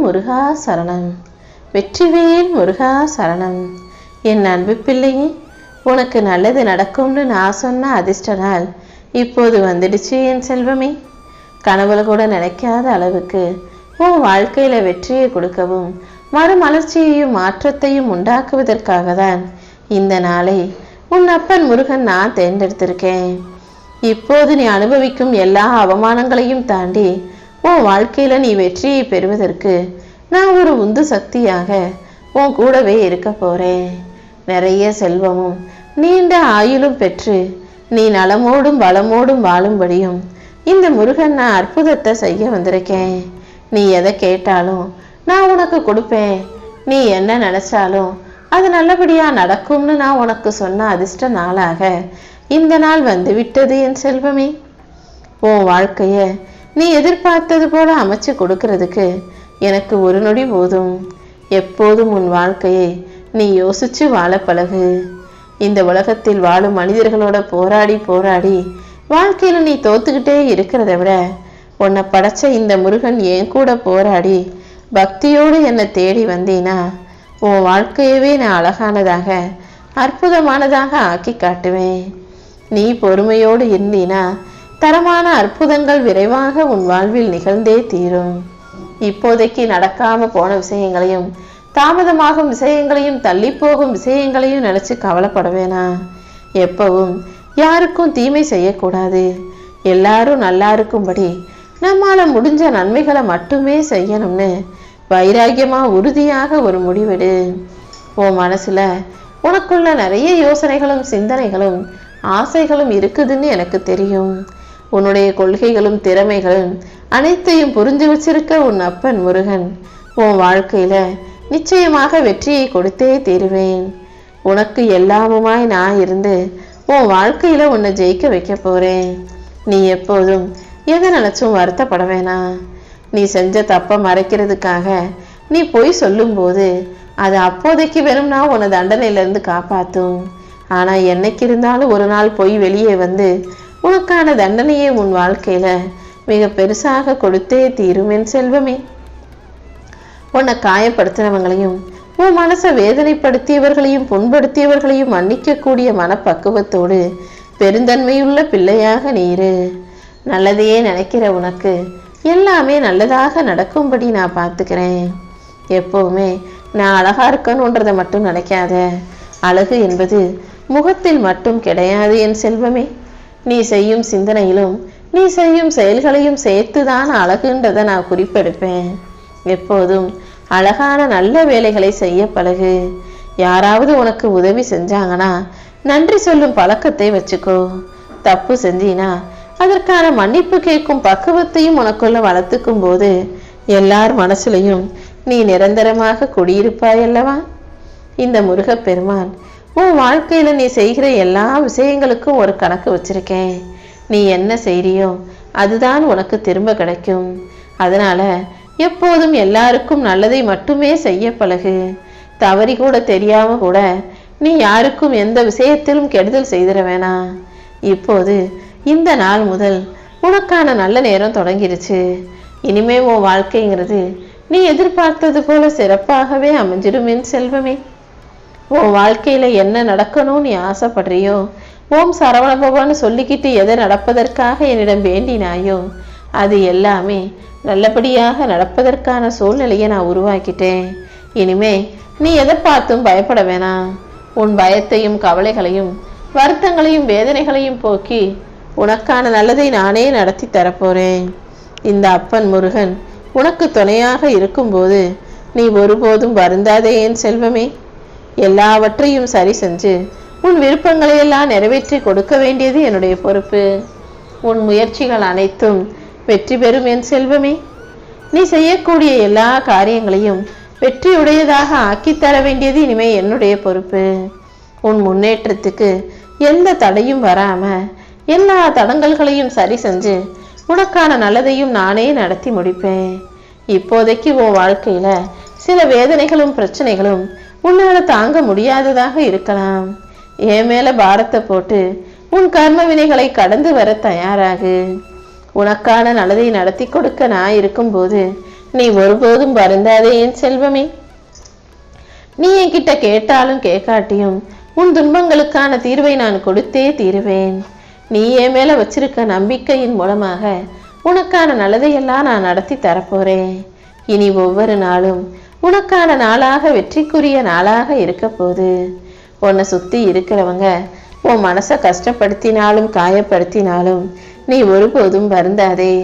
முருகா சரணம். வெற்றிவேல் முருகா சரணம். என் அன்பு பிள்ளையே உனக்கு நல்லது நடக்கும்னு நான் சொன்ன அதிர்ஷ்ட நாள் இப்போது வந்துடுச்சு என் செல்வமே. கனவுல கூட நினைக்காத அளவுக்கு உன் வாழ்க்கையில வெற்றியை கொடுக்கவும் மறுமலர்ச்சியையும் மாற்றத்தையும் உண்டாக்குவதற்காக தான் இந்த நாளை உன் அப்பன் முருகன் நான் தேர்ந்தெடுத்திருக்கேன். இப்போது நீ அனுபவிக்கும் எல்லா அவமானங்களையும் தாண்டி உன் வாழ்க்கையில் நீ வெற்றியை பெறுவதற்கு நான் ஒரு உந்து சக்தியாக உன் கூடவே இருக்க போகிறேன் நிறைய செல்வமும் நீண்ட ஆயுளும் பெற்று நீ நலமோடும் வளமோடும் வாழும்படியும் இந்த முருகன் நான் அற்புதத்தை செய்ய வந்திருக்கேன். நீ எதை கேட்டாலும் நான் உனக்கு கொடுப்பேன். நீ என்ன நினச்சாலும் அது நல்லபடியாக நடக்கும்னு நான் உனக்கு சொன்ன அதிர்ஷ்ட நாளாக இந்த நாள் வந்து விட்டது என் செல்வமே. உன் வாழ்க்கையை நீ எதிர்பார்த்தது போல அமைச்சு கொடுக்கறதுக்கு எனக்கு ஒரு நொடி போதும். எப்போதும் உன் வாழ்க்கையை நீ யோசிச்சு வாழ பழகு. இந்த உலகத்தில் வாழும் மனிதர்களோட போராடி போராடி வாழ்க்கையில் நீ தோத்துக்கிட்டே இருக்கிறத விட உன்னை படைச்ச இந்த முருகன் என் கூட போராடி பக்தியோடு என்னை தேடி வந்தீனா உன் வாழ்க்கையவே நான் அழகானதாக அற்புதமானதாக ஆக்கி காட்டுவேன். நீ பொறுமையோடு இருந்தீனா தரமான அற்புதங்கள் விரைவாக உன் வாழ்வில் நிகழ்ந்தே தீரும். இப்போதைக்கு நடக்காம போன விஷயங்களையும் தாமதமாகும் விஷயங்களையும் தள்ளி போகும் விஷயங்களையும் நினைச்சு கவலைப்பட வேணாம். எப்பவும் யாருக்கும் தீமை செய்யக்கூடாது. எல்லாரும் நல்லா இருக்கும்படி நம்மால முடிஞ்ச நன்மைகளை மட்டுமே செய்யணும்னு வைராகியமாக உறுதியாக ஒரு முடிவெடு. உன் மனசுல உனக்குள்ள நிறைய யோசனைகளும் சிந்தனைகளும் ஆசைகளும் இருக்குதுன்னு எனக்கு தெரியும். உன்னுடைய கொள்கைகளும் திறமைகளும் அனைத்தையும் புரிஞ்சு வச்சிருக்க உன் அப்பன் முருகன். உன் வாழ்க்கையில நிச்சயமாக வெற்றியை கொடுத்தே தீருவேன். உனக்கு எல்லாமுமாய் நான் இருந்து உன் வாழ்க்கையில உன்னை ஜெயிக்க வைக்க போறேன். நீ எப்போதும் எதை நினைச்சும் வருத்தப்பட வேணாம் நீ செஞ்ச தப்ப மறைக்கிறதுக்காக நீ பொய் சொல்லும்போது அது அப்போதைக்கு வெறும்னா உன்னை தண்டனையிலிருந்து காப்பாத்தும். ஆனா என்னைக்கு இருந்தாலும் ஒரு நாள் பொய் வெளியே வந்து உனக்கான தண்டனையை உன் வாழ்க்கையில மிக பெருசாக கொடுத்தே தீரும் என் செல்வமே. உன்னை காயப்படுத்தினவங்களையும் உன் மனசை வேதனைப்படுத்தியவர்களையும் புண்படுத்தியவர்களையும் மன்னிக்கக்கூடிய மனப்பக்குவத்தோடு பெருந்தன்மையுள்ள பிள்ளையாக நீரு. நல்லதையே நினைக்கிற உனக்கு எல்லாமே நல்லதாக நடக்கும்படி நான் பார்த்துக்கிறேன். எப்போவுமே நான் அழகா இருக்கணுன்றதை மட்டும் நினைக்காத. அழகு என்பது முகத்தில் மட்டும் கிடையாது என் செல்வமே. நீ செய்யும் சிந்தனையிலும் நீ செய்யும் செயல்களையும் சேர்த்துதான் அழகுன்றதை நான் குறிப்பெடுப்பேன் எப்போதும் அழகான நல்ல வேலைகளை செய்ய பழகு. யாராவது உனக்கு உதவி செஞ்சாங்கன்னா நன்றி சொல்லும் பழக்கத்தை வச்சுக்கோ. தப்பு செஞ்சீனா அதற்கான மன்னிப்பு கேட்கும் பக்குவத்தையும் உனக்குள்ள வளர்த்துக்கும் போது எல்லார் மனசுலையும் நீ நிரந்தரமாக குடியிருப்பாய் அல்லவா? இந்த முருகப்பெருமான் உன் வாழ்க்கையில் நீ செய்கிற எல்லா விஷயங்களுக்கும் ஒரு கணக்கு வச்சிருக்கேன். நீ என்ன செய்கிறியோ அதுதான் உனக்கு திரும்ப கிடைக்கும். அதனால் எப்போதும் எல்லாருக்கும் நல்லதை மட்டுமே செய்ய பழகு. தவறி கூட தெரியாமல் கூட நீ யாருக்கும் எந்த விஷயத்திலும் கெடுதல் செய்திட வேணாம் இப்போது இந்த நாள் முதல் உனக்கான நல்ல நேரம் தொடங்கிருச்சு. இனிமே உன் வாழ்க்கைங்கிறது நீ எதிர்பார்த்தது போல சிறப்பாகவே அமைஞ்சிடும் என் செல்வமே. உன் வாழ்க்கையில என்ன நடக்கணும்னு நீ ஆசைப்படுறியோ ஓம் சரவண பவான்னு சொல்லிக்கிட்டு எதை நடப்பதற்காக என்னிடம் வேண்டினாயோ அது எல்லாமே நல்லபடியாக நடப்பதற்கான சூழ்நிலையை நான் உருவாக்கிட்டேன். இனிமே நீ எதை பார்த்தும் பயப்பட வேணாம் உன் பயத்தையும் கவலைகளையும் வருத்தங்களையும் வேதனைகளையும் போக்கி உனக்கான நல்லதை நானே நடத்தி தரப்போறேன். இந்த அப்பன் முருகன் உனக்கு துணையாக இருக்கும்போது நீ ஒருபோதும் வருந்தாதே என் செல்வமே. எல்லாவற்றையும் சரி செஞ்சு உன் விருப்பங்களை எல்லாம் நிறைவேற்றி கொடுக்க வேண்டியது என்னுடைய பொறுப்பு. உன் முயற்சிகள் அனைத்தும் வெற்றி பெறும் என் செல்வமே. நீ செய்யக்கூடிய எல்லா காரியங்களையும் வெற்றியுடையதாக ஆக்கித் தர வேண்டியது இனிமே என்னுடைய பொறுப்பு. உன் முன்னேற்றத்துக்கு எந்த தடையும் வராம எல்லா தடங்கல்களையும் சரி செஞ்சு உனக்கான நல்லதையும் நானே நடத்தி முடிப்பேன். இப்போதைக்கு உன் வாழ்க்கையில சில வேதனைகளும் பிரச்சனைகளும் உன்னால தாங்க முடியாததாக இருக்கலாம். என் மேல பாரத்தை போட்டு உன் கர்ம வினைகளை கடந்து வர தயாராகு. உனக்கான நல்லதை நடத்தி கொடுக்க நான் இருக்கும்போது நீ ஒருபோதும் வருந்தாதே என் செல்வமே. நீ என்கிட்ட கேட்டாலும் கேட்காட்டியும் உன் துன்பங்களுக்கான தீர்வை நான் கொடுத்தே தீருவேன். நீ என் மேல வச்சிருக்க நம்பிக்கையின் மூலமாக உனக்கான நல்லதையெல்லாம் நான் நடத்தி தரப்போறேன். இனி ஒவ்வொரு நாளும் உனக்கான நாளாக வெற்றிக்குரிய நாளாக இருக்க போகுது. உன்னை சுத்தி இருக்கிறவங்க உன் மனசை கஷ்டப்படுத்தினாலும் காயப்படுத்தினாலும் நீ ஒருபோதும் வருந்தாதே.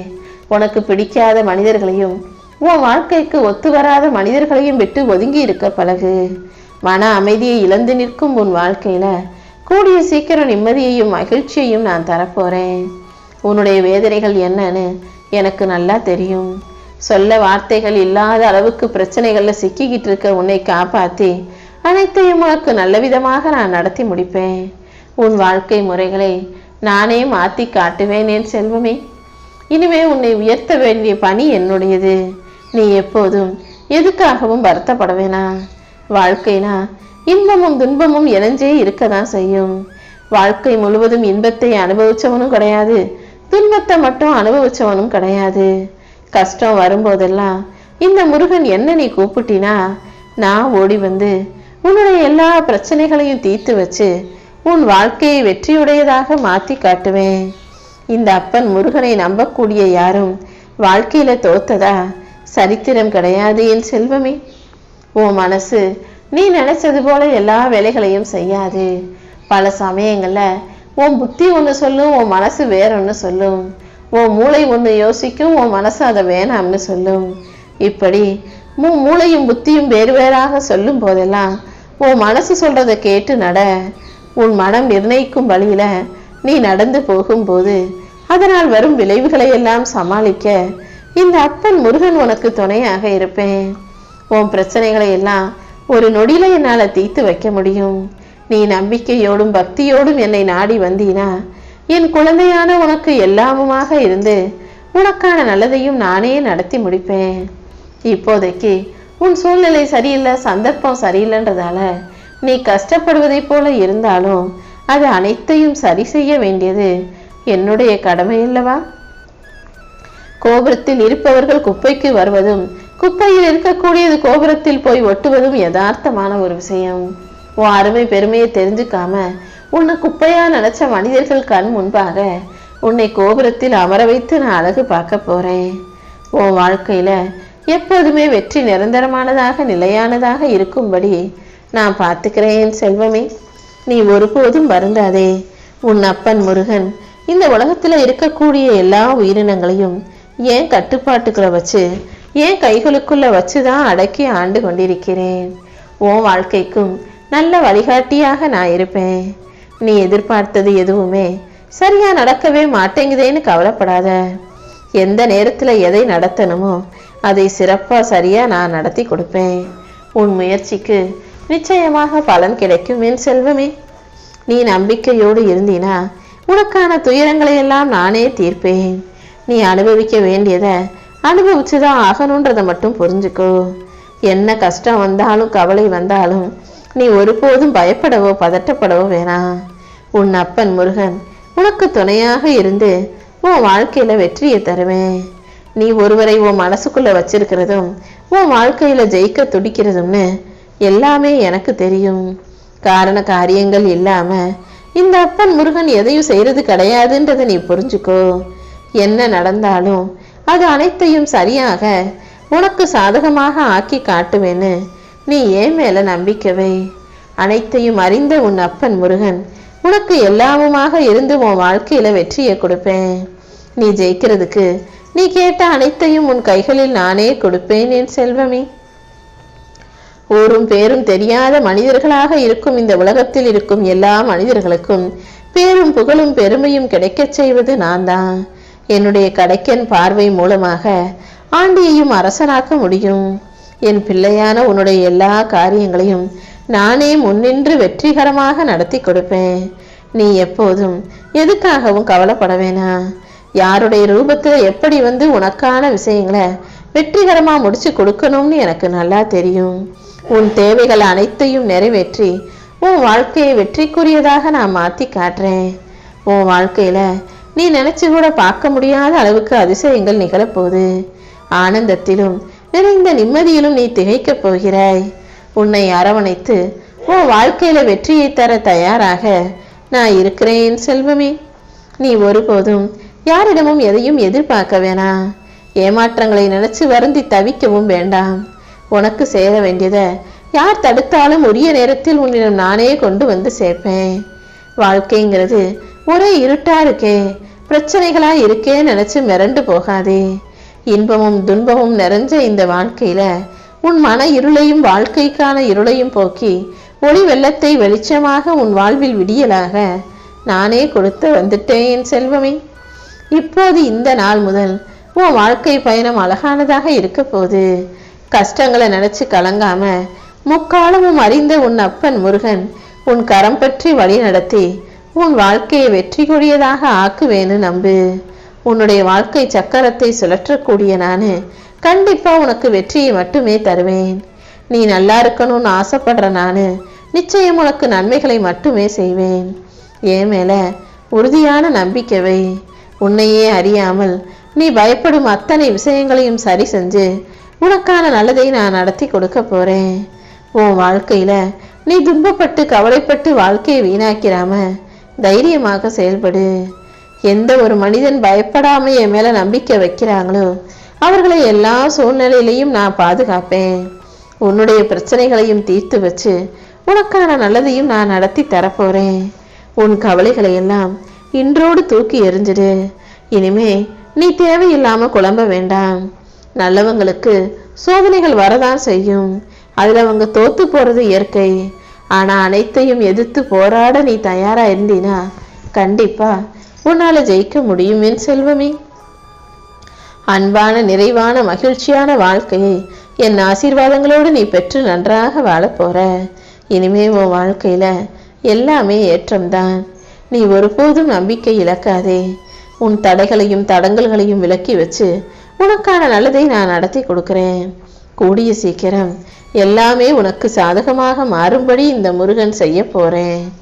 உனக்கு பிடிக்காத மனிதர்களையும் உன் வாழ்க்கைக்கு ஒத்து வராத மனிதர்களையும் விட்டு ஒதுங்கி இருக்க பழகு. மன அமைதியை இழந்து நிற்கும் உன் வாழ்க்கையில கூடிய சீக்கிரம் நிம்மதியையும் மகிழ்ச்சியையும் நான் தரப்போறேன். உன்னுடைய வேதனைகள் என்னன்னு எனக்கு நல்லா தெரியும். சொல்ல வார்த்தைகள் இல்லாத அளவுக்கு பிரச்சனைகள்ல சிக்கிக்கிட்டு இருக்க உன்னை காப்பாத்தி அனைத்தையும் உனக்கு நல்ல விதமாக நான் நடத்தி முடிப்பேன். உன் வாழ்க்கை முறைகளை நானே மாத்தி காட்டுவேன் என் செல்வமே. இனிமே உன்னை உயர்த்த வேண்டிய பணி என்னுடையது. நீ எப்போதும் எதுக்காகவும் வருத்தப்பட வேணாம் வாழ்க்கைனா இன்பமும் துன்பமும் இணைஞ்சே இருக்கதான் செய்யும். வாழ்க்கை முழுவதும் இன்பத்தை அனுபவிச்சவனும் கிடையாது. துன்பத்தை மட்டும் அனுபவிச்சவனும் கிடையாது. கஷ்டம் வரும்போதெல்லாம் இந்த முருகன் என்ன நீ கூப்பிட்டினா நான் ஓடி வந்து உன்னுடைய எல்லா பிரச்சனைகளையும் தீர்த்து வச்சு உன் வாழ்க்கையை வெற்றியுடையதாக மாற்றி காட்டுவேன். இந்த அப்பன் முருகனை நம்பக்கூடிய யாரும் வாழ்க்கையில தோத்ததா சரித்திரம் கிடையாது என் செல்வமே. உன் மனசு நீ நினைச்சது போல எல்லா வேலைகளையும் செய்யாது. பல சமயங்களில் உன் புத்தி ஒன்று சொல்லும் உன் மனசு வேற ஒன்று சொல்லும். உன் மூளை ஒன்று யோசிக்கும் உன் மனசு அதை வேணாம்னு சொல்லும். இப்படி உன் மூளையும் புத்தியும் வேறு வேறாக சொல்லும் போதெல்லாம் உன் மனசு சொல்றதை கேட்டு நட. உன் மனம் நிர்ணயிக்கும் வழியில நீ நடந்து போகும்போது அதனால் வரும் விளைவுகளை எல்லாம் சமாளிக்க இந்த அப்பன் முருகன் உனக்கு துணையாக இருப்பேன். உன் பிரச்சனைகளை எல்லாம் ஒரு நொடியில என்னால தீர்த்து வைக்க முடியும். நீ நம்பிக்கையோடும் பக்தியோடும் என்னை நாடி வந்தீனா என் குழந்தையான உனக்கு எல்லாமுமாக இருந்து உனக்கான நல்லதையும் நானே நடத்தி முடிப்பேன். இப்போதைக்கு உன் சூழ்நிலை சரியில்லை சந்தர்ப்பம் சரியில்லைன்றதால நீ கஷ்டப்படுவதைப் போல இருந்தாலும் அது அனைத்தையும் சரி செய்ய வேண்டியது என்னுடைய கடமை அல்லவா? கோபுரத்தில் இருப்பவர்கள் குப்பைக்கு வருவதும் குப்பையில் இருக்கக்கூடியது கோபுரத்தில் போய் ஒட்டுவதும் யதார்த்தமான ஒரு விஷயம். உன் அருமை பெருமையை தெரிஞ்சுக்காம உன்னை குப்பையா நினைச்ச மனிதர்கள் கண் முன்பாக உன்னை கோபுரத்தில் அமர வைத்து நான் அழகு பார்க்க போறேன். உன் வாழ்க்கையில எப்போதுமே வெற்றி நிரந்தரமானதாக நிலையானதாக இருக்கும்படி நான் பார்த்துக்கிறேன் செல்வமே. நீ ஒருபோதும் வருந்தாதே. உன் அப்பன் முருகன் இந்த உலகத்துல இருக்கக்கூடிய எல்லா உயிரினங்களையும் ஏன் கட்டுப்பாட்டுக்குள்ள வச்சு ஏன் கைகளுக்குள்ள வச்சு தான் அடக்கி ஆண்டு கொண்டிருக்கிறேன்? உன் வாழ்க்கைக்கும் நல்ல வழிகாட்டியாக நான் இருப்பேன். நீ எதிர்பார்த்தது எதுவுமே சரியா நடக்கவே மாட்டேங்குதேன்னு கவலைப்படாத. எந்த நேரத்துல எதை நடத்தணுமோ அதை சிறப்பா சரியா நான் நடத்தி கொடுப்பேன். உன் முயற்சிக்கு நிச்சயமாக பலன் கிடைக்கும் என் செல்வமே. நீ நம்பிக்கையோடு இருந்தீனா உனக்கான துயரங்களை எல்லாம் நானே தீர்ப்பேன். நீ அனுபவிக்க வேண்டியதை அனுபவிச்சுதான் ஆகணுன்றதை மட்டும் புரிஞ்சுக்கோ. என்ன கஷ்டம் வந்தாலும் கவலை வந்தாலும் நீ ஒருபோதும் பயப்படவோ பதட்டப்படவோ வேணாம் உன் அப்பன் முருகன் உனக்கு துணையாக இருந்து உன் வாழ்க்கையில வெற்றியை தருவேன். நீ ஒருவரை உன் மனசுக்குள்ள வச்சிருக்கிறதும் உன் வாழ்க்கையில ஜெயிக்க துடிக்கிறதும்னு எல்லாமே எனக்கு தெரியும். காரண காரியங்கள் இல்லாம இந்த அப்பன் முருகன் எதையும் செய்யறது கிடையாதுன்றதை நீ புரிஞ்சுக்கோ. என்ன நடந்தாலும் அது அனைத்தையும் சரியாக உனக்கு சாதகமாக ஆக்கி காட்டுவேன்னு நீ ஏன் மேல நம்பிக்கவை அனைத்தையும் அறிந்த உன் அப்பன் முருகன் உனக்கு எல்லாமுமாக இருந்து உன் வாழ்க்கையில வெற்றியை கொடுப்பேன். நீ ஜெயிக்கிறதுக்கு நீ கேட்ட அனைத்தையும் உன் கைகளில் நானே கொடுப்பேன் என் செல்வமே. ஊரும் பேரும் தெரியாத மனிதர்களாக இருக்கும் இந்த உலகத்தில் இருக்கும் எல்லா மனிதர்களுக்கும் பேரும் புகழும் பெருமையும் கிடைக்கச் செய்வது நான் தான் என்னுடைய கடைக்கன் பார்வை மூலமாக ஆண்டியையும் அரசனாக்க முடியும். என் பிள்ளையான உன்னுடைய எல்லா காரியங்களையும் நானே முன்னின்று வெற்றிகரமாக நடத்தி கொடுப்பேன். நீ எப்போதும் எதுக்காகவும் கவலைப்பட வேணாம் யாருடைய ரூபத்தில் எப்படி வந்து உனக்கான விஷயங்களை வெற்றிகரமாக முடிச்சு கொடுக்கணும்னு எனக்கு நல்லா தெரியும். உன் தேவைகள் அனைத்தையும் நிறைவேற்றி உன் வாழ்க்கையை வெற்றிக்குரியதாக நான் மாற்றி காட்டுறேன். உன் வாழ்க்கையில் நீ நினச்சி கூட பார்க்க முடியாத அளவுக்கு அதிசயங்கள் நிகழப்போகுது. ஆனந்தத்திலும் நிறைந்த நிம்மதியிலும் நீ திகைக்கப் போகிறாய். உன்னை அரவணைத்து உன் வாழ்க்கையில வெற்றியை தர தயாராக நான் இருக்கிறேன் செல்வமே. நீ ஒருபோதும் யாரிடமும் எதையும் எதிர்பார்க்க வேணாம். ஏமாற்றங்களை நினைச்சு வருந்தி தவிக்கவும் வேண்டாம். உனக்கு சேர வேண்டியதை யார் தடுத்தாலும் உரிய நேரத்தில் உன்னிடம் நானே கொண்டு வந்து சேர்ப்பேன். வாழ்க்கைங்கிறது ஒரே இருட்டா இருக்கே. பிரச்சனைகளா இருக்கே நினைச்சு மிரண்டு போகாதே. இன்பமும் துன்பமும் நிறைஞ்ச இந்த வாழ்க்கையில உன் மன இருளையும் வாழ்க்கைக்கான இருளையும் போக்கி ஒளி வெள்ளத்தை வெளிச்சமாக உன் வாழ்வில் விடியலாக நானே கொடுத்து வந்துட்டேன் என் செல்வமே. இப்போது இந்த நாள் முதல் உன் வாழ்க்கை பயணம் அழகானதாக இருக்க போகுது. கஷ்டங்களை நினைச்சு கலங்காம முக்காலமும் அறிந்த உன் அப்பன் முருகன் உன் கரம் பற்றி வழி நடத்தி உன் வாழ்க்கையை வெற்றி கொடியதாக ஆக்குவேன்னு நம்பு. உன்னுடைய வாழ்க்கை சக்கரத்தை சுழற்றக்கூடிய நான். கண்டிப்பா உனக்கு வெற்றியை மட்டுமே தருவேன். நீ நல்லா இருக்கணும்னு ஆசைப்படுற நான். நிச்சயம் உனக்கு நன்மைகளை மட்டுமே செய்வேன். என் மேல உறுதியான நம்பிக்கைவை உன்னையே அறியாமல் நீ பயப்படும் அத்தனை விஷயங்களையும் சரி செஞ்சு உனக்கான நல்லதை நான் நடத்தி கொடுக்க போறேன். உன் வாழ்க்கையில நீ துன்பப்பட்டு கவலைப்பட்டு வாழ்க்கையை வீணாக்கிறாம தைரியமாக செயல்படு. எந்த ஒரு மனிதன் பயப்படாம என் மேல நம்பிக்கை வைக்கிறாங்களோ அவர்களை எல்லா சூழ்நிலையிலையும் நான் பாதுகாப்பேன். உன்னுடைய பிரச்சனைகளையும் தீர்த்து வச்சு உனக்கான நல்லதையும் நான் நடத்தி தரப்போறேன். உன் கவலைகளை எல்லாம் இன்றோடு தூக்கி எறிஞ்சிடு. இனிமே நீ தேவையில்லாம குழம்ப வேண்டாம். நல்லவங்களுக்கு சோதனைகள் வரதான் செய்யும். அதுல அவங்க தோத்து போறது இயற்கை. ஆனா அனைத்தையும் எதிர்த்து போராட நீ தயாரா இருந்தீனா கண்டிப்பா உன்னால ஜெயிக்க முடியும் என் செல்வமே. அன்பான நிறைவான மகிழ்ச்சியான வாழ்க்கையை என் ஆசீர்வாதங்களோடு நீ பெற்று நன்றாக வாழப் போற இனிமே உன் வாழ்க்கையில எல்லாமே ஏற்றம்தான். நீ ஒருபோதும் நம்பிக்கை இழக்காதே. உன் தடைகளையும் தடங்கல்களையும் விலக்கி வச்சு உனக்கான நல்லதை நான் நடத்தி கொடுக்கிறேன். கூடிய சீக்கிரம் எல்லாமே உனக்கு சாதகமாக மாறும்படி இந்த முருகன் செய்ய போறேன்.